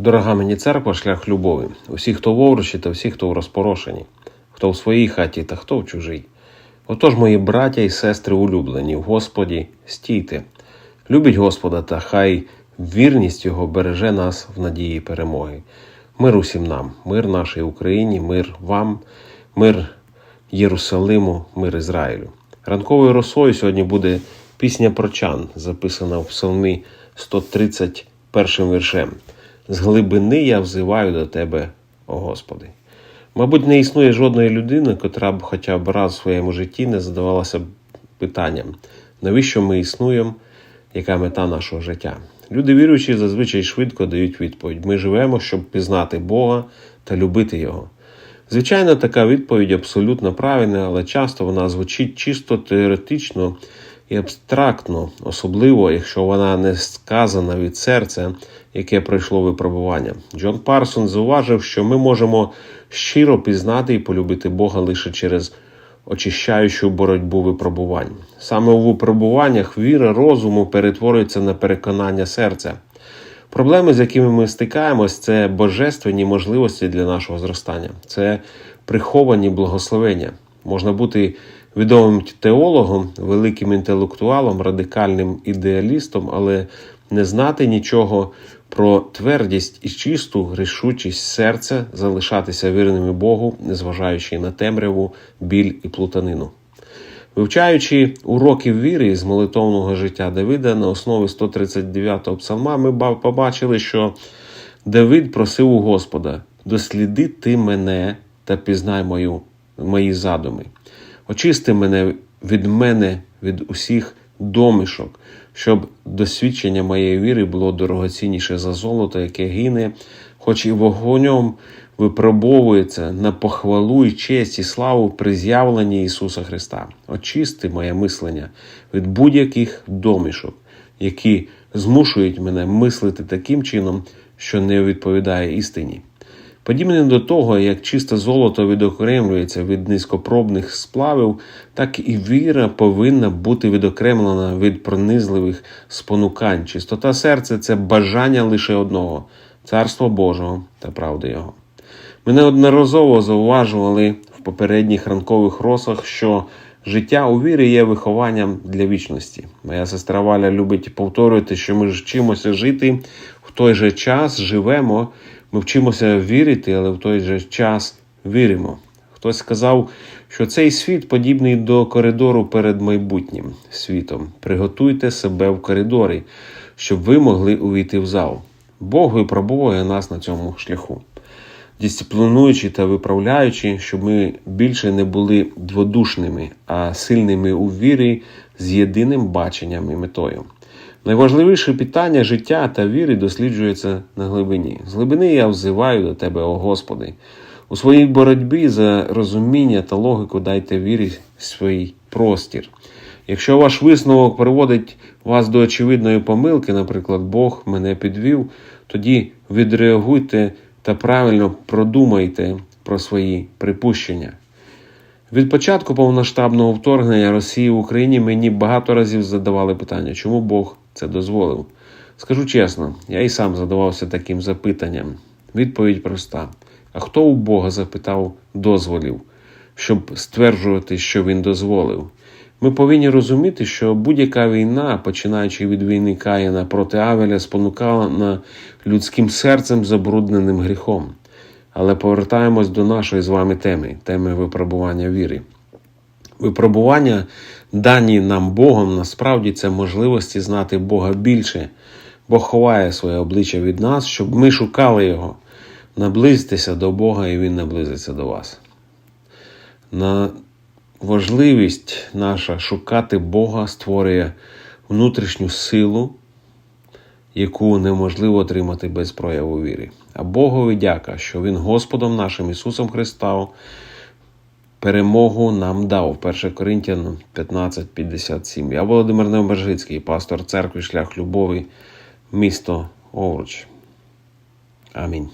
Дорога мені церква, шлях любові. Усі, хто в овручі, та всі, хто в розпорошенні, хто в своїй хаті та хто в чужій. Отож, мої браття і сестри улюблені, в Господі, стійте. Любіть Господа, та хай вірність Його береже нас в надії перемоги. Мир усім нам, мир нашій Україні, мир вам, мир Єрусалиму, мир Ізраїлю. Ранковою росою сьогодні буде пісня прочан, записана в Псалмі 131 віршем. З глибини я взиваю до тебе, о Господи. Мабуть, не існує жодної людини, котра б хоча б раз в своєму житті не задавалася питанням, навіщо ми існуємо, яка мета нашого життя. Люди віруючі зазвичай швидко дають відповідь: ми живемо, щоб пізнати Бога та любити Його. Звичайно, така відповідь абсолютно правильна, але часто вона звучить чисто теоретично і абстрактно, особливо, якщо вона не сказана від серця, яке пройшло випробування. Джон Парсон зауважив, що ми можемо щиро пізнати і полюбити Бога лише через очищаючу боротьбу випробувань. Саме у випробуваннях віра розуму перетворюється на переконання серця. Проблеми, з якими ми стикаємось, це божественні можливості для нашого зростання, це приховані благословення. Можна бути відомим теологом, великим інтелектуалом, радикальним ідеалістом, але не знати нічого про твердість і чисту рішучість серця залишатися вірними Богу, незважаючи на темряву, біль і плутанину. Вивчаючи уроки віри з молитовного життя Давида на основі 139-го псалма, ми побачили, що Давид просив у Господа: досліди ти мене та пізнай мою, мої задуми. Очисти мене від мене, від усіх домішок, щоб досвідчення моєї віри було дорогоцінніше за золото, яке гине, хоч і вогонем випробовується на похвалу і честь і славу при з'явленні Ісуса Христа. Очисти моє мислення від будь-яких домішок, які змушують мене мислити таким чином, що не відповідає істині. Подібне до того, як чисте золото відокремлюється від низькопробних сплавів, так і віра повинна бути відокремлена від пронизливих спонукань. Чистота серця це бажання лише одного царства Божого та правди Його. Ми неодноразово зауважували в попередніх ранкових росах, що життя у вірі є вихованням для вічності. Моя сестра Валя любить повторювати, що ми вчимося жити в той же час живемо. Ми вчимося вірити, але в той же час віримо. Хтось сказав, що цей світ подібний до коридору перед майбутнім світом. Приготуйте себе в коридорі, щоб ви могли увійти в зал. Бог випробовує нас на цьому шляху, дисциплінуючи та виправляючи, щоб ми більше не були дводушними, а сильними у вірі з єдиним баченням і метою. Найважливіше питання життя та віри досліджується на глибині. З глибини я взиваю до тебе, о Господи. У своїй боротьбі за розуміння та логіку дайте вірі в свій простір. Якщо ваш висновок приводить вас до очевидної помилки, наприклад, Бог мене підвів, тоді відреагуйте та правильно продумайте про свої припущення. Від початку повноштабного вторгнення Росії в Україні мені багато разів задавали питання, чому Бог це дозволив. Скажу чесно, я і сам задавався таким запитанням. Відповідь проста: а хто у Бога запитав дозволів, щоб стверджувати, що він дозволив? Ми повинні розуміти, що будь-яка війна, починаючи від війни Каїна проти Авеля, спонукала на людським серцем забрудненим гріхом. Але повертаємось до нашої з вами теми, теми випробування віри. Випробування, дані нам Богом, насправді це можливості знати Бога більше. Бог ховає своє обличчя від нас, щоб ми шукали Його. Наблизьтеся до Бога, і Він наблизиться до вас. На важливість наша шукати Бога створює внутрішню силу, яку неможливо отримати без прояву віри. А Богові дяка, що Він Господом нашим Ісусом Христом перемогу нам дав. 1 Коринтян 15,57. Я Володимир Необержицький, пастор церкви, шлях любові, місто Овруч. Амінь.